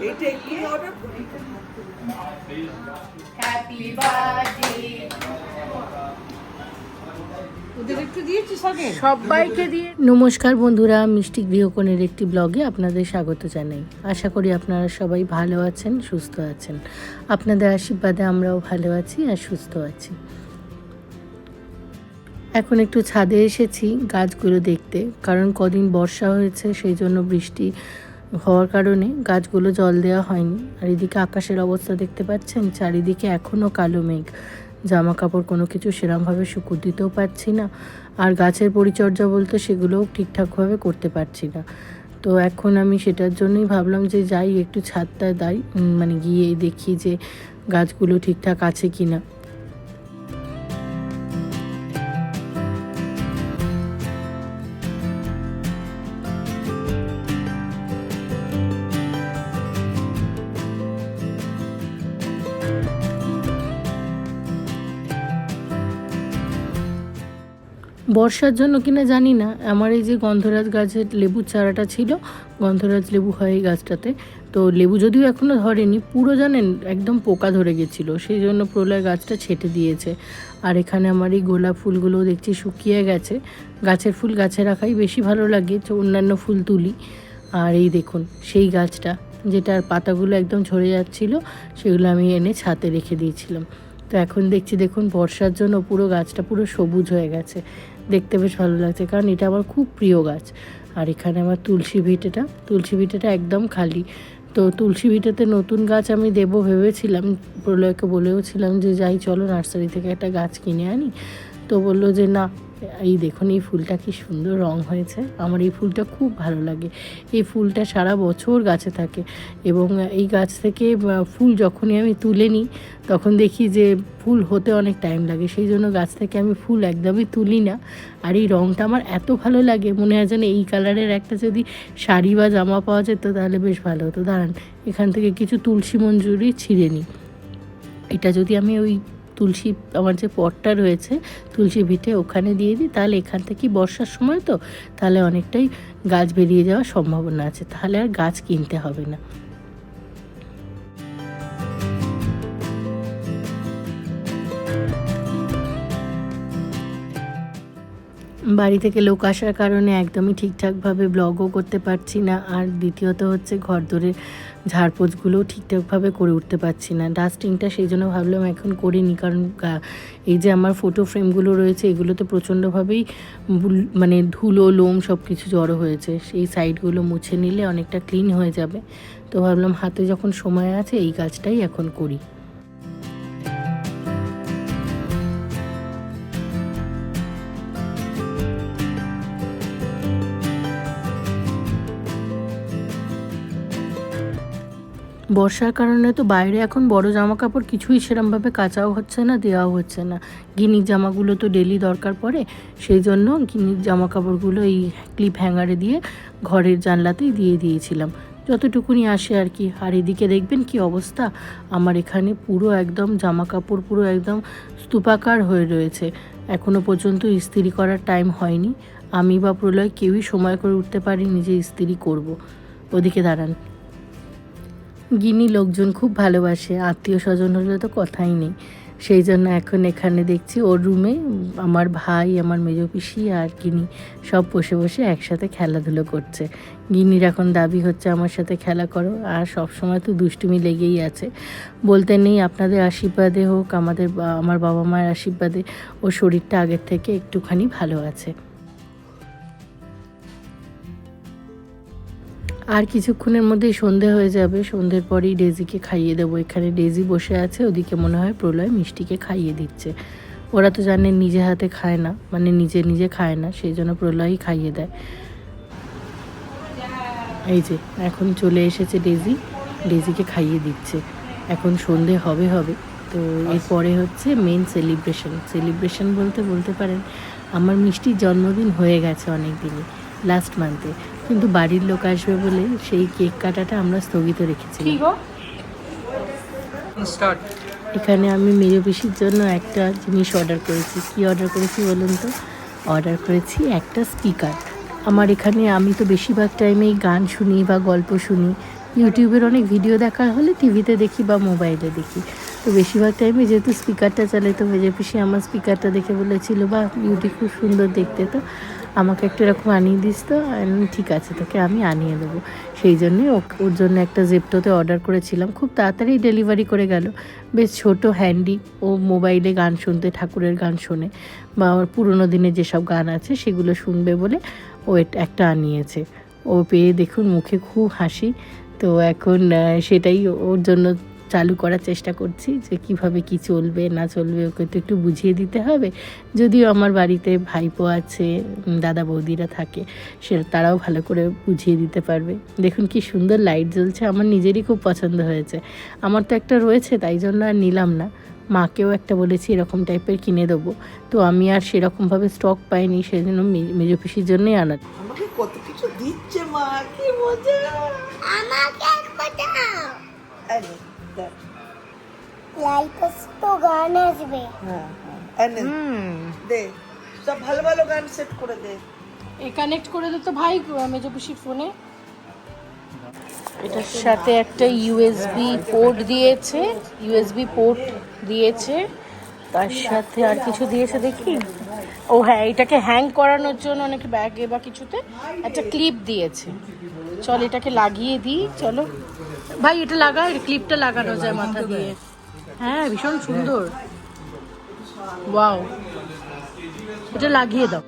Order করি happy birthday ওদের একটু দিয়েছিস আগে সবাইকে দিয়ে নমস্কার বন্ধুরা মিষ্টি গৃহকোণের একটি ব্লগে আপনাদের স্বাগত জানাই। আশা করি আপনারা সবাই ভালো আছেন সুস্থ আছেন। আপনাদের আশীর্বাদে আমরাও ভালো আছি আর সুস্থ আছি। এখন একটু ছাদে এসেছি গাছগুলো দেখতে কারণ কদিন বর্ষা হয়েছে সেই জন্য বৃষ্টি হওয়ার কারণে গাছগুলো জল দেওয়া হয়নি। আর এদিকে আকাশের অবস্থা দেখতে পাচ্ছেন, চারিদিকে এখনও কালো মেঘ। জামা কাপড় কোনো কিছু সেরমভাবে শুকুর দিতেও পারছি না। আর গাছের পরিচর্যা বলতে সেগুলোও ঠিকঠাকভাবে করতে পারছি না। তো এখন আমি সেটার জন্যই ভাবলাম যে যাই, একটু ছাদটা দাই মানে গিয়ে দেখি যে গাছগুলো ঠিকঠাক আছে কি না বর্ষার জন্য কিনা জানি না। আমার এই যে গন্ধরাজ গাছের লেবুর চারাটা ছিল, গন্ধরাজ লেবু হয় এই গাছটাতে। তো লেবু যদিও এখনও ধরেনি, পুরো জানেন একদম পোকা ধরে গেছিল, সেই জন্য প্রলয় গাছটা ছেটে দিয়েছে। আর এখানে আমার এই গোলাপ ফুলগুলো দেখছি শুকিয়ে গেছে। গাছের ফুল গাছে রাখাই বেশি ভালো লাগে অন্যান্য ফুল তুলি। আর এই দেখুন, সেই গাছটা যেটার পাতাগুলো একদম ঝরে যাচ্ছিল, সেগুলো আমি এনে ছাতে রেখে দিয়েছিলাম। তো এখন দেখছি, দেখুন, বর্ষার জন্য পুরো গাছটা পুরো সবুজ হয়ে গেছে। দেখতে বেশ ভালো লাগছে, কারণ এটা আমার খুব প্রিয় গাছ। আর এখানে আমার তুলসী ভিটেটা তুলসী ভিটেটা একদম খালি। তো তুলসী ভিটেতে নতুন গাছ আমি দেবো ভেবেছিলাম, প্রলয়কে বলেওছিলাম যে, যাই, চলো নার্সারি থেকে একটা গাছ কিনে আনি। তো বলল যে, না। এই দেখুন, এই ফুলটা কি সুন্দর রং হয়েছে। আমার এই ফুলটা খুব ভালো লাগে। এই ফুলটা সারা বছর গাছে থাকে এবং এই গাছ থেকে ফুল যখনই আমি তুলে নিই, তখন দেখি যে ফুল হতে অনেক টাইম লাগে। সেই জন্য গাছ থেকে আমি ফুল একদমই তুলি না। আর এই রংটা আমার এত ভালো লাগে, মনে হয় যেন এই কালারের একটা যদি শাড়ি বা জামা পাওয়া যেত, তাহলে বেশ ভালো হতো। দাঁড়ান, এখান থেকে কিছু তুলসী মঞ্জুরি ছিঁড়ে নিই। এটা যদি আমি ওই তুলসী, আমার যে পটটা রয়েছে, তুলসী ভিটে ওখানে দিয়ে দিই। তাহলে এখান থেকে বর্ষার সময় তো তাহলে অনেকটাই গাছ বেরিয়ে যাওয়ার সম্ভাবনা আছে। তাহলে আর গাছ কিনতে হবে না। বাড়ি থেকে লোক আসার কারণে একদমই ঠিকঠাকভাবে ব্লগও করতে পারছি না। আর দ্বিতীয়ত হচ্ছে ঘর দরের ঠিকঠাকভাবে করে উঠতে পারছি না। ডাস্টিংটা সেই জন্য ভাবলাম এখন করিনি, কারণ এই যে আমার ফটো ফ্রেমগুলো রয়েছে, এগুলোতে প্রচণ্ডভাবেই মানে ধুলো, লোম সব কিছু জড়ো হয়েছে। সেই সাইডগুলো মুছে নিলে অনেকটা ক্লিন হয়ে যাবে। তো ভাবলাম হাতে যখন সময় আছে, এই কাজটাই এখন করি। বর্ষার কারণে তো বাইরে এখন বড় জামা কাপড় কিছুই সেরমভাবে কাচাও হচ্ছে না, দেওয়াও হচ্ছে না। গিনির জামাগুলো তো ডেলি দরকার পড়ে, সেই জন্য গিনির জামা কাপড়গুলো এই ক্লিপ হ্যাঙ্গারে দিয়ে ঘরের জানলাতেই দিয়ে দিয়েছিলাম। যতটুকুনি আসে আর কি। আর এদিকে দেখবেন কি অবস্থা? আমার এখানে পুরো একদম জামা কাপড় পুরো একদম স্তূপাকার হয়ে রয়েছে। এখনও পর্যন্ত ইস্ত্রি করার টাইম হয়নি। আমি বা প্রলয় কেউই সময় করে উঠতে পারিনি যে ইস্ত্রি করব। ওদিকে দাঁড়ান। গিনি লোকজন খুব ভালোবাসে, আত্মীয় স্বজন হলে তো কথাই নেই। সেই জন্য এখন এখানে দেখছি ওর রুমে আমার ভাই, আমার মেজো পিসি আর গিনি সব বসে বসে একসাথে খেলাধুলো করছে। গিনির এখন দাবি হচ্ছে, আমার সাথে খেলা করো। আর সব সময় তো দুষ্টুমি লেগেই আছে। বলতে নেই, আপনাদের আশীর্বাদে হোক, আমাদের আমার বাবা মায়ের আশীর্বাদে ওর শরীরটা আগের থেকে একটুখানি ভালো আছে। আর কিছুক্ষণের মধ্যেই সন্ধে হয়ে যাবে। সন্ধ্যের পরেই ডেজিকে খাইয়ে দেবো। এখানে ডেজি বসে আছে, ওদিকে মনে হয় প্রলয় মিষ্টিকে খাইয়ে দিচ্ছে। ওরা তো জানেন নিজে হাতে খায় না মানে নিজে নিজে খায় না, সেই জন্য প্রলয়ই খাইয়ে দেয়। এই যে, এখন চলে এসেছে ডেজি। ডেজিকে খাইয়ে দিচ্ছে। এখন সন্ধে হবে হবে। তো এরপরে হচ্ছে মেন সেলিব্রেশন সেলিব্রেশন বলতে বলতে পারেন, আমার মিষ্টির জন্মদিন হয়ে গেছে অনেক দিনই লাস্ট মান্থে কিন্তু বাড়ির লোক আসবে বলে সেই কেক কাটাটা আমরা স্থগিত কি রেখেছিলাম এখানে আমি মেজো পিসির জন্য একটা জিনিস অর্ডার করেছি। কি অর্ডার করেছি বলুন তো? অর্ডার করেছি একটা স্পিকার। আমার এখানে আমি তো বেশিরভাগ টাইমেই গান শুনি বা গল্প শুনি। ইউটিউবের অনেক ভিডিও দেখা হলে টিভিতে দেখি বা মোবাইলে দেখি। তো বেশিরভাগ টাইমে যেহেতু স্পিকারটা চালাই তো মেজে পিসি আমার স্পিকারটা দেখে বলেছিল বা ইউটিউব খুব সুন্দর দেখতে। তো আমাকে একটু এরকম আনিয়ে দিস তো। ঠিক আছে, তোকে আমি আনিয়ে দেবো। সেই জন্যই ও- ওর জন্য একটা জেপটোতে অর্ডার করেছিলাম। খুব তাড়াতাড়ি ডেলিভারি করে গেল। বেশ ছোট হ্যান্ডি ও মোবাইলে গান শুনতে, ঠাকুরের গান শোনে, বা ওর পুরোনো দিনের যেসব গান আছে, সেগুলো শুনবে বলে ও একটা আনিয়েছে। ও পেয়ে দেখুন মুখে খুব হাসি। তো এখন সেটাই ওর জন্য চালু করার চেষ্টা করছি যে কীভাবে কি চলবে না চলবে ওকে তো একটু বুঝিয়ে দিতে হবে। যদিও আমার বাড়িতে ভাইপো আছে দাদা বৌদিরা থাকে সে তারাও ভালো করে বুঝিয়ে দিতে পারবে। দেখুন কি সুন্দর লাইট জ্বলছে আমার নিজেরই খুব পছন্দ হয়েছে। আমার তো একটা রয়েছে তাই জন্য আর নিলাম না। মাকেও একটা বলেছি এরকম টাইপের কিনে দেবো। তো আমি আর সেরকমভাবে স্টক পাইনি সেজন্য মে- মেজো পিসির জন্যই আনা। আমাকে কত কিছু দিচ্ছে মা কি মজা! আমাকে একবার দাও। এই নে, দেখ। লাইটাস তো গান আসবে হ্যাঁ হ্যাঁ দে সব ভালো ভালো গান সেট করে দে এ কানেক্ট করে দিত ভাই মেজো পিসির ফোনে এটার সাথে একটা ইউএসবি পোর্ট দিয়েছে ইউএসবি পোর্ট দিয়েছে। তার সাথে আর কিছু দিয়েছে দেখি? ও হ্যাঁ এটাকে হ্যাং করানোর জন্য অনেক ব্যাগে বা কিছুতে একটা ক্লিপ দিয়েছে। চল এটাকে লাগিয়ে দিই চলো। ভাই, এটা লাগা, এর ক্লিপটা লাগানো যায় মাথা দিয়ে। হ্যাঁ ভীষণ সুন্দর। ওয়াও। এটা লাগিয়ে দাও।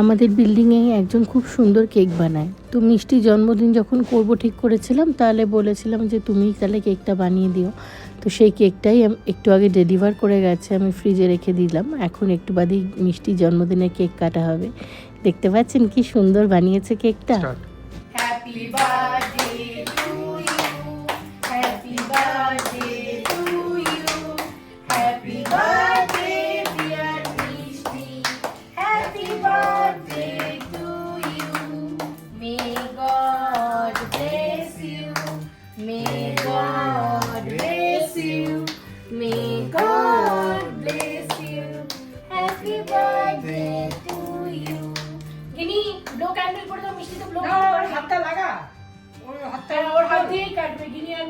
আমাদের বিল্ডিংয়ে একজন খুব সুন্দর কেক বানায়। তো মিষ্টি জন্মদিন যখন করব ঠিক করেছিলাম, তাহলে বলেছিলাম যে তুমি তাহলে কেকটা বানিয়ে দিও। তো সেই কেকটাই আম- একটু আগে ডেলিভার করে গেছে আমি ফ্রিজে রেখে দিলাম। এখন একটু বাদেই মিষ্টি জন্মদিনে কেক কাটা হবে। দেখতে পাচ্ছেন কি সুন্দর বানিয়েছে কেকটা। হ্যাপি birthday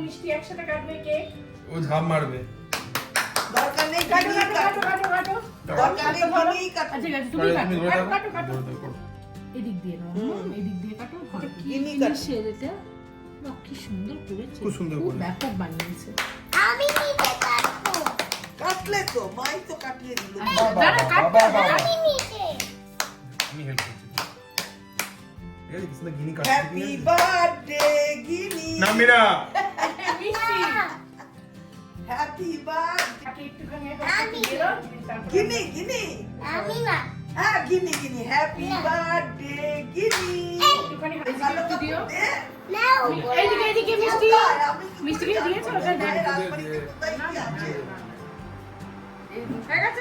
মিষ্টি একসাথে কাটবে কেক ও ঝাঁপ মারবে। দরকার নেই কাটো কাটো কাটো কাটো। কাটো দরকার নেই কাট। আচ্ছা ঠিক আছে তুমি কাটো। কাটো কাটো কাটো। এদিক দিয়ে নাও এদিক দিয়ে কাটো। হ্যাঁ। গিনি কাট। এটা কি সুন্দর করেছে খুব সুন্দর করে। ব্যাপক বানিয়েছে। আমি নিচে কাটবো। কাটলে তো মাই তো কাটিয়ে দিল। দাঁড়া কাটতে আমি নিচে আমি হেল্প করছি। ঠিক আছে কিছু না কাটছি হ্যাপি বার্থডে গিনি। না মেরা। মিষ্টি। হ্যাপি বার্থডে একটুখানি গিনি গিনি আমি না হ্যাঁ গিনি গিনি হ্যাপি বার্থডে গিনি একটুখানি ভালো দিও। নাও। এইদিকে এইদিকে মিষ্টি। করে দিয়েছ? ওটা দেখ? হয়ে গেছে।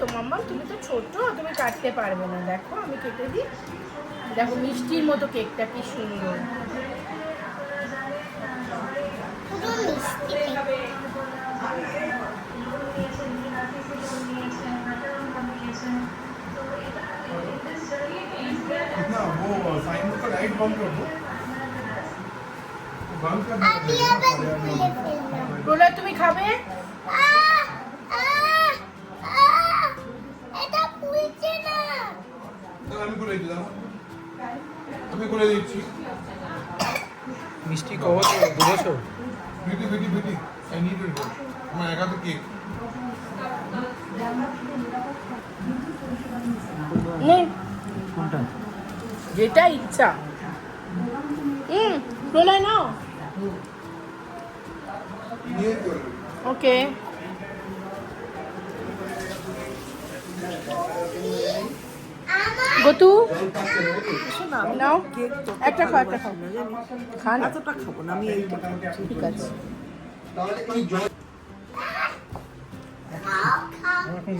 তো মাম্মা তুমি তো ছোট তুমি কাটতে পারবে না। দেখো আমি কেটে দিই। দেখো মিষ্টির মতো কেকটা কি সুন্দর। তুমি মিষ্টি আমি দিচ্ছি দাও আমি খুলে দিচ্ছি। মিষ্টি কব তো দেবছো beauty beauty beauty I need it আমার একা তো কেক কোনটা? যেটা ইচ্ছা। হুম প্রলয় নাও। ওকে গতু নাও একটা খাও একটা খাও। খা না এতটা খাব না আমি এইটা ঠিক আছে।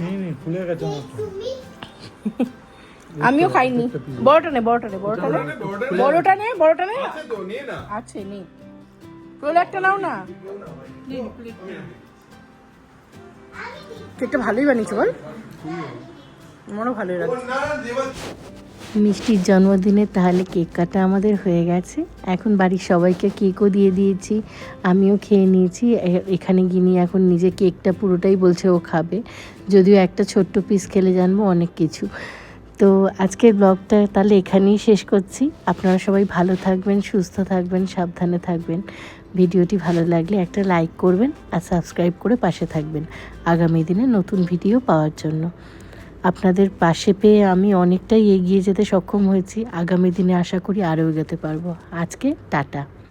নেই নেই আমিও খাইনি। বড়টা নে বড়টা নে বড়টা নে। বড়টা নে বড়টা নে। আছে তো নিয়ে নে। প্রলয় একটা নাও না। কেকটা ভালোই বানিয়েছো বল। আমারও ভালোই লাগছে। মিষ্টির জন্মদিনে তাহলে কেক কাটা আমাদের হয়ে গেছে। এখন বাড়ির সবাইকে কেকও দিয়ে দিয়েছি আমিও খেয়ে নিয়েছি। এখানে গিনি এখন নিজে কেকটা পুরোটাই বলছে ও খাবে। যদিও একটা ছোট্ট পিস খেলে জানব অনেক কিছু। তো আজকের ব্লগটা তাহলে এখানেই শেষ করছি। আপনারা সবাই ভালো থাকবেন সুস্থ থাকবেন সাবধানে থাকবেন। ভিডিওটি ভালো লাগলে একটা লাইক করবেন আর সাবস্ক্রাইব করে পাশে থাকবেন। আগামী দিনে নতুন ভিডিও পাওয়ার জন্য। আপনাদের পাশে পেয়ে আমি অনেকটাই এগিয়ে যেতে সক্ষম হয়েছি। আগামী দিনে আশা করি আরও এগোতে পারব। আজকে টাটা।